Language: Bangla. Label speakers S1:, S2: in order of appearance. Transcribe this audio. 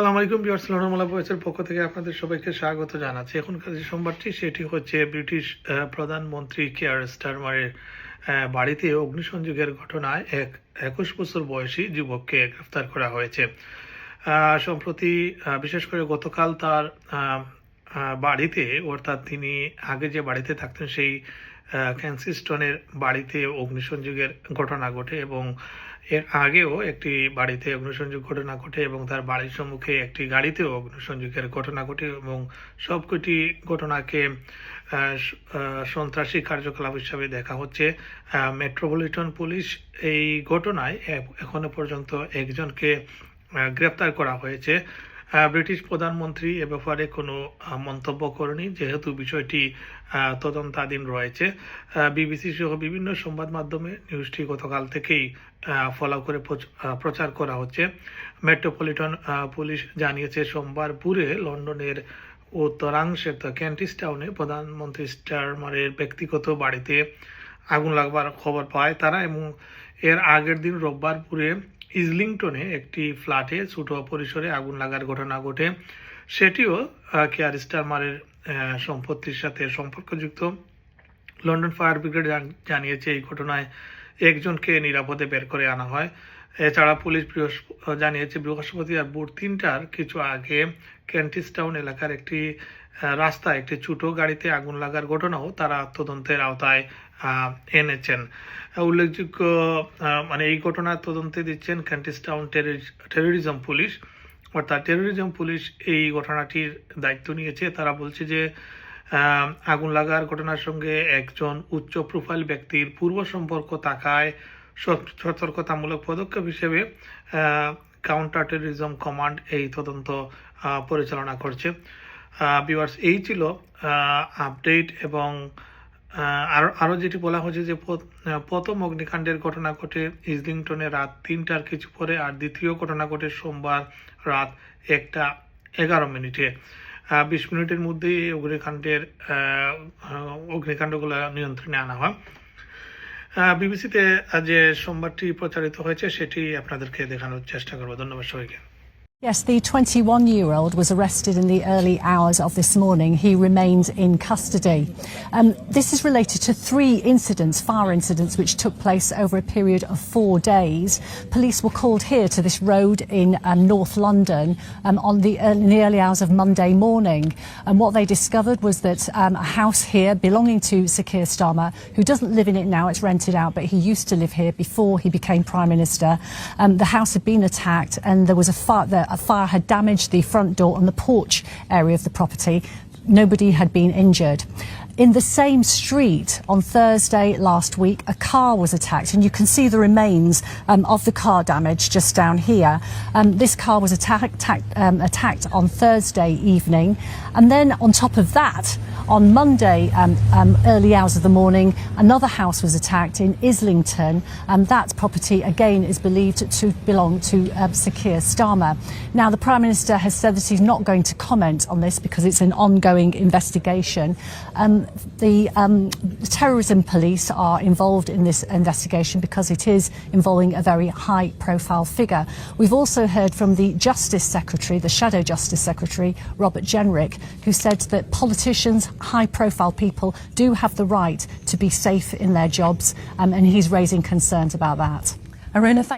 S1: সালাম আলাইকুম বিয়ার সালামুল্লাহ ভয়েসের পক্ষ থেকে আপনাদের সবাইকে স্বাগত জানাচ্ছি। এখনকার যে সোমবারটি, সেটি হচ্ছে ব্রিটিশ প্রধানমন্ত্রী কেয়ার স্টারমারের বাড়িতে অগ্নিসংযোগের ঘটনায় এক একুশ বছর বয়সী যুবককে গ্রেফতার করা হয়েছে। সম্প্রতি বিশেষ করে গতকাল তার বাড়িতে, অর্থাৎ তিনি আগে যে বাড়িতে থাকতেন, সেই ক্যান্সিস্টনের বাড়িতে অগ্নিসংযোগের ঘটনা ঘটে এবং এর আগেও একটি বাড়িতে অগ্নিসংযোগ ঘটনা ঘটে এবং তার বাড়ির সম্মুখে একটি গাড়িতেও অগ্নিসংযোগের ঘটনা ঘটে এবং সবকটি ঘটনাকে সন্ত্রাসী কার্যকলাপ হিসাবে দেখা হচ্ছে। মেট্রোপলিটন পুলিশ এই ঘটনায় এখনও পর্যন্ত একজনকে গ্রেপ্তার করা হয়েছে। ব্রিটিশ প্রধানমন্ত্রী এ ব্যাপারে কোনো মন্তব্য করেনি, যেহেতু বিষয়টি তদন্তাধীন রয়েছে। বিবিসি সহ বিভিন্ন সংবাদ মাধ্যমে নিউজটি গতকাল থেকেই ফলো করে প্রচ- প্রচার করা হচ্ছে। মেট্রোপলিটন পুলিশ জানিয়েছে সোমবার ভোরে লন্ডনের উত্তরাংশের ক্যান্টিস টাউনে প্রধানমন্ত্রী স্টারমারের ব্যক্তিগত বাড়িতে আগুন লাগবার খবর পায় তারা এবং এর আগের দিন রোববার পুরে ইজলিংটনে একটি ফ্ল্যাটে ছোট পরিসরে আগুন লাগার ঘটনা ঘটে। সেটিও কেয়ার স্টারমারের সম্পত্তির সাথে সম্পর্কযুক্ত। লন্ডন ফায়ার ব্রিগেড জান- জানিয়েছে এই ঘটনায় একজনকে নিরাপদে বের করে আনা হয়। এছাড়া পুলিশ জানিয়েছে বৃহস্পতিবার ভোর তিনটার কিছু আগে ক্যান্টিস টাউন এলাকার একটি রাস্তায় একটি ছোট গাড়িতে আগুন লাগার ঘটনাও তারা তদন্তের আওতায় এনেছেন। উল্লেখযোগ্য মানে এই ঘটনার তদন্তে দিচ্ছেন ক্যান্টিস টাউন টেরোরিজম পুলিশ। অর্থাৎ টেরোরিজম পুলিশ এই ঘটনাটির দায়িত্ব নিয়েছে। তারা বলছে যে আগুন লাগার ঘটনার সঙ্গে একজন উচ্চ প্রোফাইল ব্যক্তির পূর্ব সম্পর্ক থাকায় সতর্কতামূলক পদক্ষেপ হিসেবে কাউন্টার টেরোরিজম কমান্ড এই তদন্ত পরিচালনা করছে। বিভার্স এই ছিল আপডেট এবং আহ, আরও আরও যেটি বলা হয়েছে যে প্রথম অগ্নিকাণ্ডের ঘটনা ঘটে ইজলিংটনে রাত তিনটার কিছু পরে আর দ্বিতীয় ঘটনা ঘটে সোমবার রাত একটা এগারো মিনিটে। বিশ মিনিটের মধ্যেই অগ্নিকাণ্ডের অগ্নিকাণ্ডগুলো নিয়ন্ত্রণে আনা হয়। বিবিসিতে যে সোমবারটি প্রচারিত হয়েছে সেটি আপনাদেরকে দেখানোর চেষ্টা করব। ধন্যবাদ সবাইকে।
S2: Yes, the 21 year old was arrested in the early hours of this morning. He remains in custody. Um, this is related to three incidents, fire incidents, which took place over a period of four days. Police were called here to this road in um, North London um, on the, early, in the early hours of Monday morning. And what they discovered was that um, a house here belonging to Sakir Starmer, who doesn't live in it now, it's rented out, but he used to live here before he became Prime Minister. Um, the house had been attacked and there was a fire, a fire had damaged the front door and the porch area of the property. Nobody had been injured. In the same street on Thursday last week, a car was attacked, and you can see the remains um, of the car damage just down here. Um, this car was attacked, attacked, um, attacked on Thursday evening, and then on top of that, on Monday, um, um, early hours of the morning, another house was attacked in Islington, and that property again is believed to belong to um, Sakir Starmer. Now, the Prime Minister has said that he's not going to comment on this because it's an ongoing investigation. The um, terrorism police are involved in this investigation because it is involving a very high profile figure. We've also heard from the Justice Secretary, the Shadow Justice Secretary, Robert Jenrick, who said that politicians, high profile people, do have the right to be safe in their jobs, um, and he's raising concerns about that. Aruna, thank